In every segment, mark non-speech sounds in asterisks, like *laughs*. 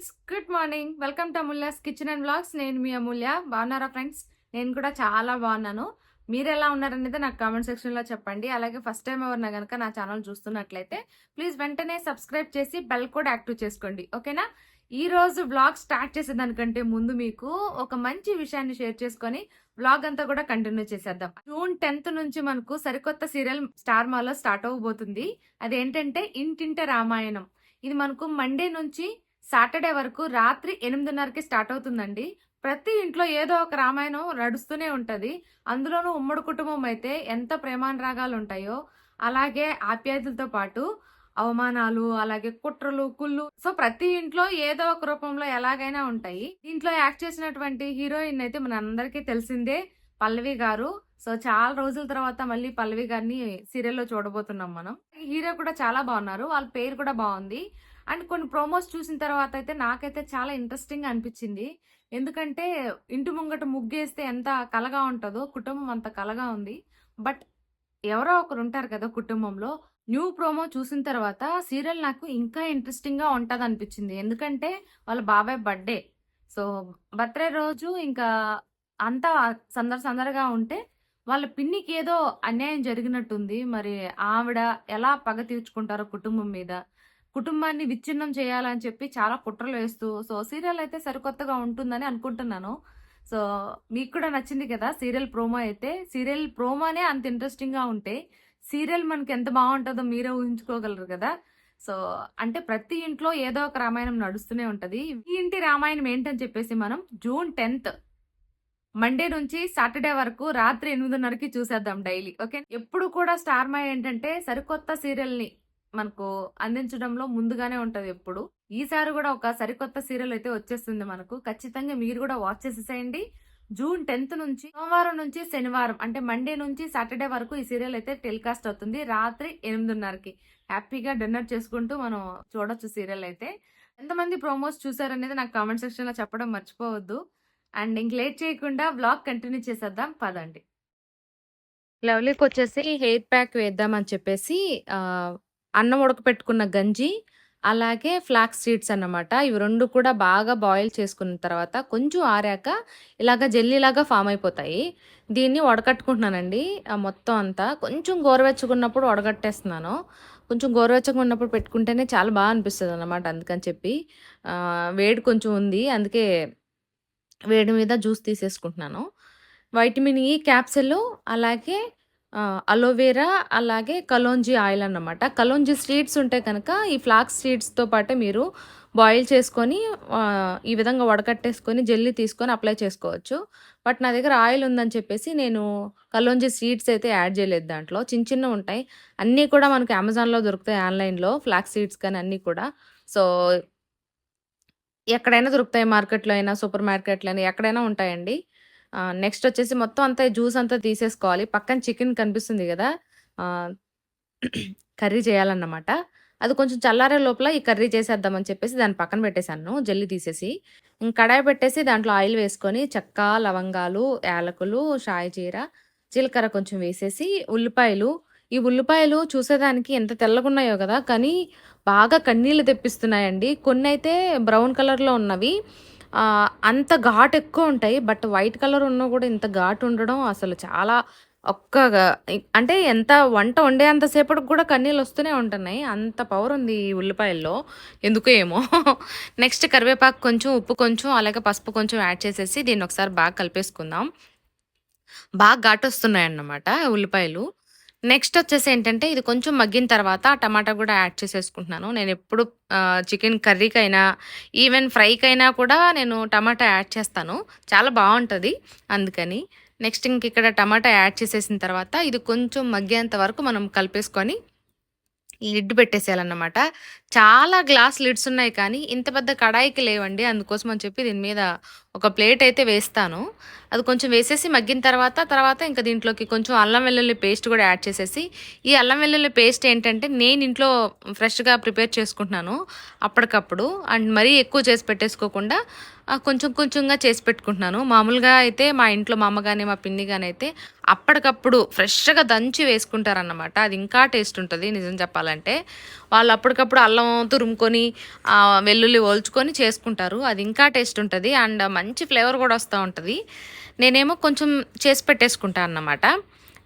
Friends good morning. Welcome to Amulya's kitchen and blogs నేను మీ అమూల్య. బాగున్నారా ఫ్రెండ్స్? నేను కూడా చాలా బాగున్నాను. మీరు ఎలా ఉన్నారనేది నాకు కామెంట్ సెక్షన్లో చెప్పండి. అలాగే ఫస్ట్ టైం ఎవరినా కనుక నా ఛానల్ చూస్తున్నట్లయితే ప్లీజ్ వెంటనే సబ్స్క్రైబ్ చేసి బెల్ కూడా యాక్టివ్ చేసుకోండి. ఓకేనా? ఈ రోజు బ్లాగ్ స్టార్ట్ చేసేదానికంటే ముందు మీకు ఒక మంచి విషయాన్ని షేర్ చేసుకొని బ్లాగ్ అంతా కూడా కంటిన్యూ చేసేద్దాం. జూన్ టెన్త్ నుంచి మనకు సరికొత్త సీరియల్ స్టార్ మాలో స్టార్ట్ అవ్వబోతుంది. అదేంటంటే ఇంటింట రామాయణం. ఇది మనకు మండే నుంచి సాటర్డే వరకు రాత్రి ఎనిమిదిన్నరకి స్టార్ట్ అవుతుందండి. ప్రతి ఇంట్లో ఏదో ఒక రామాయణం నడుస్తూనే ఉంటుంది. అందులోనూ ఉమ్మడి కుటుంబం అయితే ఎంత ప్రేమానురాగాలు ఉంటాయో అలాగే ఆప్యాయతలతో పాటు అవమానాలు అలాగే కుట్రలు కుళ్ళు. సో ప్రతి ఇంట్లో ఏదో ఒక రూపంలో ఎలాగైనా ఉంటాయి. దీంట్లో యాక్ట్ చేసినటువంటి హీరోయిన్ అయితే మన అందరికీ తెలిసిందే పల్లవి గారు. సో చాలా రోజుల తర్వాత మళ్ళీ పల్లవి గారిని సీరియల్లో చూడబోతున్నాం మనం. హీరో కూడా చాలా బాగున్నారు. వాళ్ళ పేరు కూడా బాగుంది. అండ్ కొన్ని ప్రోమోస్ చూసిన తర్వాత అయితే నాకైతే చాలా ఇంట్రెస్టింగ్ అనిపించింది. ఎందుకంటే ఇంటి ముంగట ముగ్గేస్తే ఎంత కలగా ఉంటుందో కుటుంబం అంత కలగా ఉంది. బట్ ఎవరో ఒకరు ఉంటారు కదా కుటుంబంలో న్యూ ప్రోమో చూసిన తర్వాత సీరియల్ నాకు ఇంకా ఇంట్రెస్టింగ్గా ఉంటుంది అనిపించింది ఎందుకంటే వాళ్ళ బాబాయ్ బర్త్డే. సో బర్త్డే రోజు ఇంకా అంతా సందడి సందడిగా ఉంటే వాళ్ళ పిన్నికి ఏదో అన్యాయం జరిగినట్టుంది. మరి ఆవిడ ఎలా పగ తీర్చుకుంటారో కుటుంబం మీద. కుటుంబాన్ని విచ్ఛిన్నం చేయాలని చెప్పి చాలా కుట్రలు వేస్తూ సో సీరియల్ అయితే సరికొత్తగా ఉంటుందని అనుకుంటున్నాను. సో మీకు కూడా నచ్చింది కదా సీరియల్ ప్రోమో అయితే. సీరియల్ ప్రోమోనే అంత ఇంట్రెస్టింగ్గా ఉంటే సీరియల్ మనకి ఎంత బాగుంటుందో మీరే ఊహించుకోగలరు కదా. సో అంటే ప్రతి ఇంట్లో ఏదో ఒక రామాయణం నడుస్తూనే ఉంటుంది. ఈ ఇంటి రామాయణం ఏంటని చెప్పేసి మనం జూన్ టెన్త్ మండే నుంచి సాటర్డే వరకు రాత్రి ఎనిమిదిన్నరకి చూసేద్దాం డైలీ. ఓకే? ఎప్పుడు కూడా స్టార్మై ఏంటంటే సరికొత్త సీరియల్ని మనకు అందించడంలో ముందుగానే ఉంటది ఎప్పుడు. ఈసారి కూడా ఒక సరికొత్త సీరియల్ అయితే వచ్చేస్తుంది మనకు. ఖచ్చితంగా మీరు కూడా వాచ్ చేసేసేయండి. జూన్ టెన్త్ నుంచి సోమవారం నుంచి శనివారం అంటే మండే నుంచి సాటర్డే వరకు ఈ సీరియల్ అయితే టెలికాస్ట్ అవుతుంది. రాత్రి ఎనిమిదిన్నరకి. హ్యాపీగా డిన్నర్ చేసుకుంటూ మనం చూడొచ్చు సీరియల్ అయితే. ఎంతమంది ప్రోమోస్ చూసారనేది నాకు కామెంట్ సెక్షన్లో చెప్పడం మర్చిపోవద్దు. అండ్ ఇంక లేట్ చేయకుండా బ్లాగ్ కంటిన్యూ చేసేద్దాం. పదండి. లవ్లీకి వచ్చేసి హెయిర్ ప్యాక్ వేద్దామని చెప్పేసి అన్నం ఉడకపెట్టుకున్న గంజి అలాగే ఫ్లాక్స్ సీడ్స్ అన్నమాట. ఇవి రెండు కూడా బాగా బాయిల్ చేసుకున్న తర్వాత కొంచెం ఆరాక ఇలాగ జెల్లీలాగా ఫామ్ అయిపోతాయి. దీన్ని వడకట్టుకుంటున్నానండి. ఆ మొత్తం అంతా కొంచెం గోరువెచ్చగున్నప్పుడు వడగట్టేస్తున్నాను. కొంచెం గోరువెచ్చగా ఉన్నప్పుడు పెట్టుకుంటేనే చాలా బాగా అనిపిస్తుంది అనమాట అందుకని చెప్పి. వేడి కొంచెం ఉంది. అందుకే వేడి మీద జ్యూస్ తీసేసుకుంటున్నాను. వైటమిన్ ఈ క్యాప్సూల్ అలాగే అలోవెరా అలాగే కలోంజీ ఆయిల్ అన్నమాట. కలోంజీ సీడ్స్ ఉంటే కనుక ఈ ఫ్లాక్స్ సీడ్స్తో పాటే మీరు బాయిల్ చేసుకొని ఈ విధంగా వడకట్టేసుకొని జెల్లీ తీసుకొని అప్లై చేసుకోవచ్చు. బట్ నా దగ్గర ఆయిల్ ఉందని చెప్పేసి నేను కలోంజీ సీడ్స్ అయితే యాడ్ చేయలేదు దాంట్లో. చిన్న చిన్న ఉంటాయి. అన్నీ కూడా మనకి అమెజాన్లో దొరుకుతాయి ఆన్లైన్లో ఫ్లాక్స్ సీడ్స్ కానీ అన్నీ కూడా. సో ఎక్కడైనా దొరుకుతాయి మార్కెట్‌లో అయినా, సూపర్ మార్కెట్‌లో అయినా ఎక్కడైనా ఉంటాయండి. నెక్స్ట్ వచ్చేసి మొత్తం అంతా జ్యూస్ అంతా తీసేసుకోవాలి. పక్కన చికెన్ కనిపిస్తుంది కదా కర్రీ చేయాలన్నమాట. అది కొంచెం చల్లారే లోపల ఈ కర్రీ చేసేద్దామని చెప్పేసి దాన్ని పక్కన పెట్టేశాను జల్లి తీసేసి. ఇంక కడాయి పెట్టేసి దాంట్లో ఆయిల్ వేసుకొని చెక్క, లవంగాలు, యాలకులు, షాయి జీర, జీలకర్ర కొంచెం వేసేసి ఉల్లిపాయలు ఈ ఉల్లిపాయలు చూసేదానికి ఎంత తెల్లగున్నాయో కదా కానీ బాగా కన్నీళ్ళు తెప్పిస్తున్నాయండి. కొన్ని అయితే బ్రౌన్ కలర్‌లో ఉన్నవి. అంత ఘాటు ఎక్కువ ఉంటాయి. బట్ వైట్ కలర్ ఉన్నా కూడా ఇంత ఘాటు ఉండడం అసలు చాలా ఒక్క అంటే ఎంత వంట వండేంత సేపటికి కూడా కన్నీళ్ళు వస్తూనే ఉంటున్నాయి. అంత పవర్ ఉంది ఈ ఉల్లిపాయల్లో. ఎందుకో ఏమో! *laughs* నెక్స్ట్ కరివేపాకు కొంచెం, ఉప్పు కొంచెం, అలాగే పసుపు కొంచెం యాడ్ చేసేసి దీన్ని ఒకసారి బాగా కలిపేసుకుందాం. బాగా ఘాటు వస్తున్నాయి అన్నమాట ఉల్లిపాయలు. నెక్స్ట్ వచ్చేసి ఏంటంటే ఇది కొంచెం మగ్గిన తర్వాత టమాటా కూడా యాడ్ చేసేసుకుంటున్నాను. నేను ఎప్పుడు చికెన్ కర్రీకైనా, ఈవెన్ ఫ్రైకైనా కూడా నేను టమాటా యాడ్ చేస్తాను. చాలా బాగుంటుంది అందుకని. నెక్స్ట్ ఇంక ఇక్కడ టమాటా యాడ్ చేసేసిన తర్వాత ఇది కొంచెం మగ్గేంత వరకు మనం కలిపేసుకొని లిడ్ పెట్టేసేయాలన్నమాట. చాలా గ్లాస్ లిడ్స్ ఉన్నాయి కానీ ఇంత పెద్ద కడాయికి లేవండి. అందుకోసం అని చెప్పి దీని మీద ఒక ప్లేట్ అయితే వేస్తాను. అది కొంచెం వేసేసి మగ్గిన తర్వాత తర్వాత ఇంకా దీంట్లోకి కొంచెం అల్లం వెల్లుల్లి పేస్ట్ కూడా యాడ్ చేసేసి ఈ అల్లం వెల్లుల్లి పేస్ట్ ఏంటంటే నేను ఇంట్లో ఫ్రెష్గా ప్రిపేర్ చేసుకుంటున్నాను అప్పటికప్పుడు అండ్ మరీ ఎక్కువ చేసి పెట్టేసుకోకుండా కొంచెం కొంచెంగా చేసి పెట్టుకుంటున్నాను. మామూలుగా అయితే మా ఇంట్లో మా అమ్మ కానీ మా పిన్ని కానీ అయితే అప్పటికప్పుడు ఫ్రెష్గా దంచి వేసుకుంటారన్నమాట. అది ఇంకా టేస్ట్ ఉంటుంది నిజం చెప్పాలంటే. వాళ్ళు అప్పటికప్పుడు అల్లం తురుముకొని వెల్లుల్లి ఓల్చుకొని చేసుకుంటారు. అది ఇంకా టేస్ట్ ఉంటుంది. అండ్ మంచి ఫ్లేవర్ కూడా వస్తూ ఉంటుంది. నేనేమో కొంచెం చేసి పెట్టేసుకుంటాను అన్నమాట.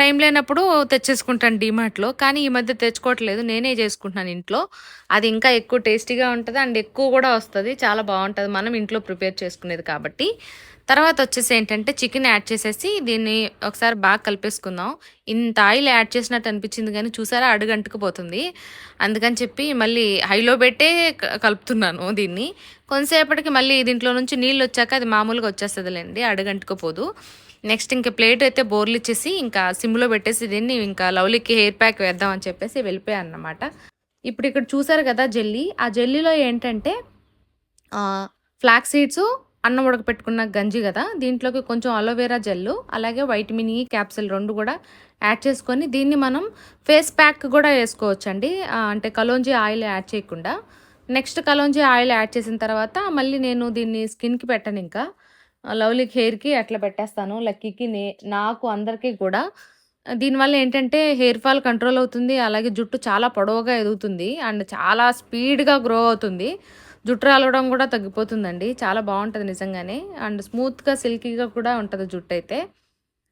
టైం లేనప్పుడు తెచ్చేసుకుంటాను డీమార్ట్లో కానీ ఈ మధ్య తెచ్చుకోవట్లేదు. నేనే చేసుకుంటున్నాను ఇంట్లో. అది ఇంకా ఎక్కువ టేస్టీగా ఉంటుంది అండ్ ఎక్కువ కూడా వస్తుంది. చాలా బాగుంటుంది. మనం ఇంట్లో ప్రిపేర్ చేసుకునేది కాబట్టి. తర్వాత వచ్చేసి ఏంటంటే చికెన్ యాడ్ చేసేసి దీన్ని ఒకసారి బాగా కలిపేసుకుందాం. ఇంత ఆయిల్ యాడ్ చేసినట్టు అనిపించింది కానీ చూసారా? అడుగంటుకుపోతుంది అందుకని చెప్పి మళ్ళీ హైలో పెట్టే క- కలుపుతున్నాను దీన్ని. కొంతసేపటికి మళ్ళీ దీంట్లో నుంచి నీళ్ళు వచ్చాక అది మామూలుగా వచ్చేస్తుందిలేండి. అడుగంటుకుపోదు నెక్స్ట్ ఇంకా ప్లేట్ అయితే బోర్లు ఇచ్చేసి ఇంకా సిమ్లో పెట్టేసి దీన్ని ఇంకా లవ్లీకి హెయిర్ ప్యాక్ వేద్దాం అని చెప్పేసి వెళ్ళిపోయాను అన్నమాట. ఇప్పుడు ఇక్కడ చూసారు కదా జెల్లీ. ఆ జెల్లీలో ఏంటంటే ఫ్లాక్ సీడ్స్ అన్నం ఉడకపెట్టుకున్న గంజి కదా దీంట్లోకి కొంచెం అలోవెరా జెల్లు అలాగే వైటమిన్ ఈ క్యాప్సిల్ రెండు కూడా యాడ్ చేసుకొని దీన్ని మనం ఫేస్ ప్యాక్ కూడా వేసుకోవచ్చండి. అంటే కలోంజీ ఆయిల్ యాడ్ చేయకుండా. నెక్స్ట్ కలోంజీ ఆయిల్ యాడ్ చేసిన తర్వాత మళ్ళీ నేను దీన్ని స్కిన్కి పెట్టను ఇంకా. లవ్లీకి హెయిర్కి అట్లా పెట్టేస్తాను. లక్కీకి నే నాకు అందరికీ కూడా. దీనివల్ల ఏంటంటే హెయిర్ ఫాల్ కంట్రోల్ అవుతుంది. అలాగే జుట్టు చాలా పొడవుగా ఎదుగుతుంది. అండ్ చాలా స్పీడ్గా గ్రో అవుతుంది. జుట్టు రాలవడం కూడా తగ్గిపోతుందండి. చాలా బాగుంటుంది నిజంగానే. అండ్ స్మూత్గా సిల్కీగా కూడా ఉంటుంది జుట్టు అయితే.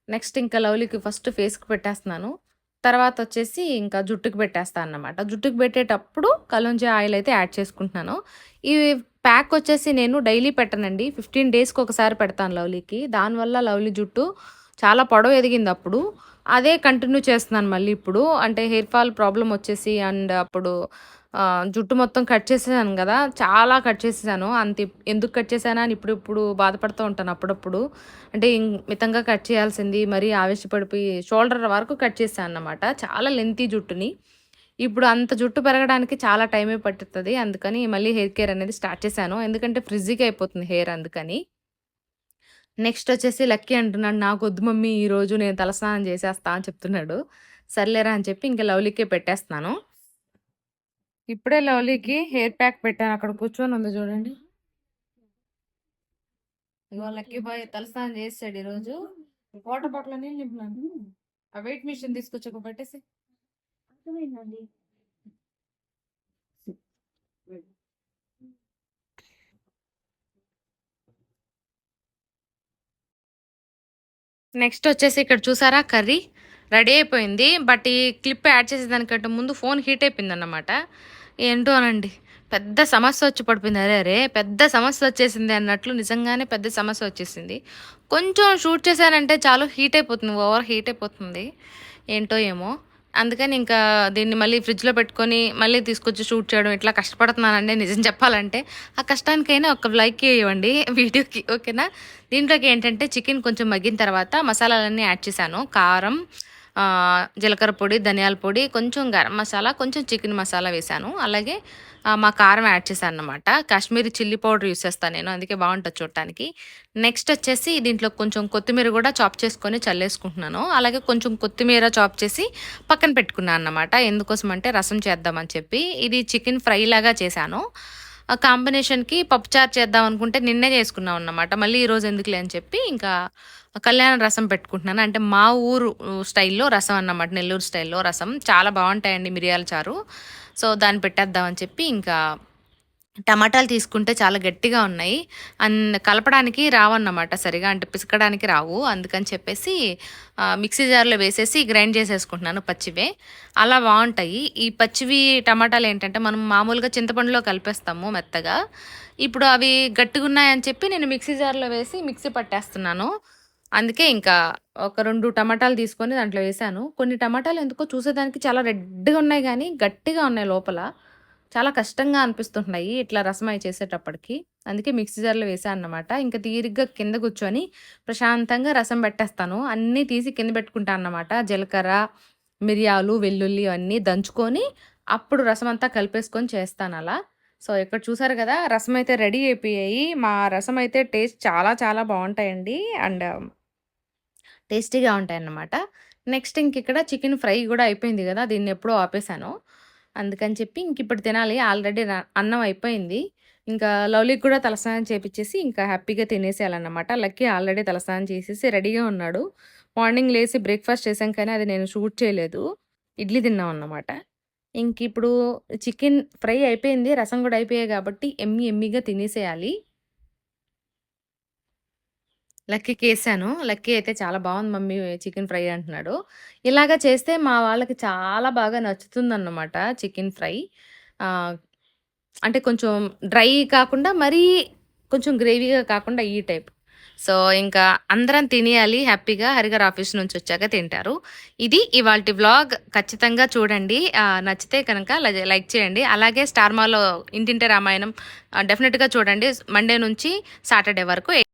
నెక్స్ట్ ఇంకా లవ్లీకి ఫస్ట్ ఫేస్కి పెట్టేస్తున్నాను. తర్వాత వచ్చేసి ఇంకా జుట్టుకి పెట్టేస్తాను అన్నమాట జుట్టుకు పెట్టేటప్పుడు కలుంజి ఆయిల్ అయితే యాడ్ చేసుకుంటున్నాను. ఈ ప్యాక్ వచ్చేసి నేను డైలీ పెట్టనండి. ఫిఫ్టీన్ డేస్కి ఒకసారి పెడతాను లవ్లీకి. దానివల్ల లవ్లీ జుట్టు చాలా పొడవు ఎదిగింది అప్పుడు. అదే కంటిన్యూ చేస్తున్నాను మళ్ళీ ఇప్పుడు. అంటే హెయిర్ ఫాల్ ప్రాబ్లం వచ్చేసి అండ్ అప్పుడు జుట్టు మొత్తం కట్ చేసేసాను కదా. చాలా కట్ చేసేసాను. అంత ఎందుకు కట్ చేశానా అని ఇప్పుడు ఇప్పుడు బాధపడుతూ ఉంటాను అప్పుడప్పుడు. అంటే ఇం- మితంగా కట్ చేయాల్సింది మరీ ఆవేశపడిపోయి షోల్డర్ వరకు కట్ చేశాను అన్నమాట. చాలా లెంతీ జుట్టుని. ఇప్పుడు అంత జుట్టు పెరగడానికి చాలా టైమే పట్టుతుంది. అందుకని మళ్ళీ హెయిర్ కేర్ అనేది స్టార్ట్ చేశాను. ఎందుకంటే ఫ్రిజ్జీగా అయిపోతుంది హెయిర్ అందుకని. నెక్స్ట్ వచ్చేసి లక్కీ అంటున్నాడు నాకు వద్దు మమ్మీ ఈరోజు నేను తలస్నానం చేసేస్తా అని చెప్తున్నాడు. సర్లేరా అని చెప్పి ఇంకా లవ్లీకే పెట్టేస్తున్నాను. ఇప్పుడే లవ్లీకి హెయిర్ ప్యాక్ పెట్టాను. అక్కడ కూర్చొని ఉంది చూడండి. ఇవాళ లక్కీ బాయ్ తలస్నానం చేసాడు ఈరోజు. వాటర్ బాటిల్ అని నింపినాను ఆ వెయిట్ మిషన్ తీసుకొచ్చి ఒక పెట్టేసి. అర్థమైందండి. నెక్స్ట్ వచ్చేసి ఇక్కడ చూసారా కర్రీ? రెడీ అయిపోయింది. బట్ ఈ క్లిప్ యాడ్ చేసేదానికంటే ముందు ఫోన్ హీట్ అయిపోయింది అన్నమాట ఏంటో అనండి. పెద్ద సమస్య వచ్చి పడిపోయింది. అరే అరే పెద్ద సమస్య వచ్చేసింది అన్నట్లు నిజంగానే పెద్ద సమస్య వచ్చేసింది. కొంచెం షూట్ చేశానంటే చాలు హీట్ అయిపోతుంది. ఓవర్ హీట్ అయిపోతుంది. ఏంటో ఏమో. అందుకని ఇంకా దీన్ని మళ్ళీ ఫ్రిడ్జ్లో పెట్టుకొని మళ్ళీ తీసుకొచ్చి షూట్ చేయడం ఇట్లా కష్టపడుతున్నానండి నిజం చెప్పాలంటే. ఆ కష్టానికైనా ఒక లైక్ ఇవ్వండి వీడియోకి ఓకేనా? దీంట్లోకి ఏంటంటే చికెన్ కొంచెం మగ్గిన తర్వాత మసాలాలన్నీ యాడ్ చేశాను. కారం జీలకర్ర పొడి ధనియాల పొడి కొంచెం గరం మసాలా కొంచెం చికెన్ మసాలా వేశాను. అలాగే మా కారం యాడ్ చేశాను అనమాట కాశ్మీరీ చిల్లీ పౌడర్ యూస్ చేస్తాను నేను అందుకే బాగుంటుంది చూడటానికి. నెక్స్ట్ వచ్చేసి దీంట్లో కొంచెం కొత్తిమీర కూడా చాప్ చేసుకొని చల్లేసుకుంటున్నాను. అలాగే కొంచెం కొత్తిమీర చాప్ చేసి పక్కన పెట్టుకున్నాను అన్నమాట. ఎందుకోసం అంటే రసం చేద్దామని చెప్పి. ఇది చికెన్ ఫ్రై లాగా చేశాను. కాంబినేషన్కి పప్పుచారు చేద్దాం అనుకుంటే నిన్నే చేసుకున్నాం అన్నమాట. మళ్ళీ ఈరోజు ఎందుకులే అని చెప్పి ఇంకా కళ్యాణ రసం పెట్టుకుంటున్నాను. అంటే మా ఊరు స్టైల్లో రసం అన్నమాట. నెల్లూరు స్టైల్లో రసం. చాలా బాగుంటాయండి మిరియాల చారు. సో దాన్ని పెట్టేద్దామని చెప్పి ఇంకా టమాటాలు తీసుకుంటే చాలా గట్టిగా ఉన్నాయి. అండ్ కలపడానికి రావన్నమాట సరిగా. అంటే పిసకడానికి రావు. అందుకని చెప్పేసి మిక్సీ జార్లో వేసేసి గ్రైండ్ చేసేసుకుంటున్నాను పచ్చివే. అలా బాగుంటాయి. ఈ పచ్చివి టమాటాలు ఏంటంటే మనం మామూలుగా చింతపండులో కలిపేస్తాము మెత్తగా. ఇప్పుడు అవి గట్టిగా ఉన్నాయని చెప్పి నేను మిక్సీ జార్లో వేసి మిక్సీ పట్టేస్తున్నాను. అందుకే ఇంకా ఒక రెండు టమాటాలు తీసుకొని దాంట్లో వేసాను. కొన్ని టమాటాలు ఎందుకో చూసేదానికి చాలా రెడ్గా ఉన్నాయి కానీ గట్టిగా ఉన్నాయి లోపల. చాలా కష్టంగా అనిపిస్తుంటున్నాయి ఇట్లా రసం అయి చేసేటప్పటికి. అందుకే మిక్సీ జార్లో వేసాను అన్నమాట. ఇంకా తీరిగ్గా కింద కూర్చొని ప్రశాంతంగా రసం పెట్టేస్తాను. అన్నీ తీసి కింద పెట్టుకుంటాను అన్నమాట. జీలకర్ర మిరియాలు వెల్లుల్లి అన్నీ దంచుకొని అప్పుడు రసం అంతా కలిపేసుకొని చేస్తాను అలా. సో ఇక్కడ చూసారు కదా రసం అయితే రెడీ అయిపోయాయి. మా రసం అయితే టేస్ట్ చాలా చాలా బాగుంటాయండి. అండ్ టేస్టీగా ఉంటాయన్నమాట. నెక్స్ట్ ఇంకిక్కడ చికెన్ ఫ్రై కూడా అయిపోయింది కదా దీన్ని ఎప్పుడో ఆపేసాను. అందుకని చెప్పి ఇంక ఇప్పుడు తినాలి. ఆల్రెడీ అన్నం అయిపోయింది. ఇంకా లవ్లీకి కూడా తలస్నానం చేపించేసి ఇంకా హ్యాపీగా తినేసేయాలన్నమాట. లక్కీ ఆల్రెడీ తలస్నానం చేసేసి రెడీగా ఉన్నాడు. మార్నింగ్ లేసి బ్రేక్‌ఫాస్ట్ చేశాం కానీ అది నేను షూట్ చేయలేదు. ఇడ్లీ తిన్నాం అన్నమాట ఇంకిప్పుడు చికెన్ ఫ్రై అయిపోయింది. రసం కూడా అయిపోయాయి కాబట్టి ఎమ్మి ఎమ్మిగా తినేసేయాలి. లక్కీకి వేసాను లక్కీ అయితే చాలా బాగుంది మమ్మీ చికెన్ ఫ్రై అంటున్నాడు. ఇలాగ చేస్తే మా వాళ్ళకి చాలా బాగా నచ్చుతుందన్నమాట చికెన్ ఫ్రై. అంటే కొంచెం డ్రై కాకుండా మరీ కొంచెం గ్రేవీగా కాకుండా ఈ టైప్. సో, ఇంకా అందరం తినేయాలి హ్యాపీగా. హరిగారు ఆఫీస్ నుంచి వచ్చాక తింటారు. ఇది ఇవాళ వ్లాగ్. ఖచ్చితంగా చూడండి. నచ్చితే కనుక లైక్ చేయండి. అలాగే స్టార్మాలో ఇంటింటి రామాయణం డెఫినెట్గా చూడండి. మండే నుంచి సాటర్డే వరకు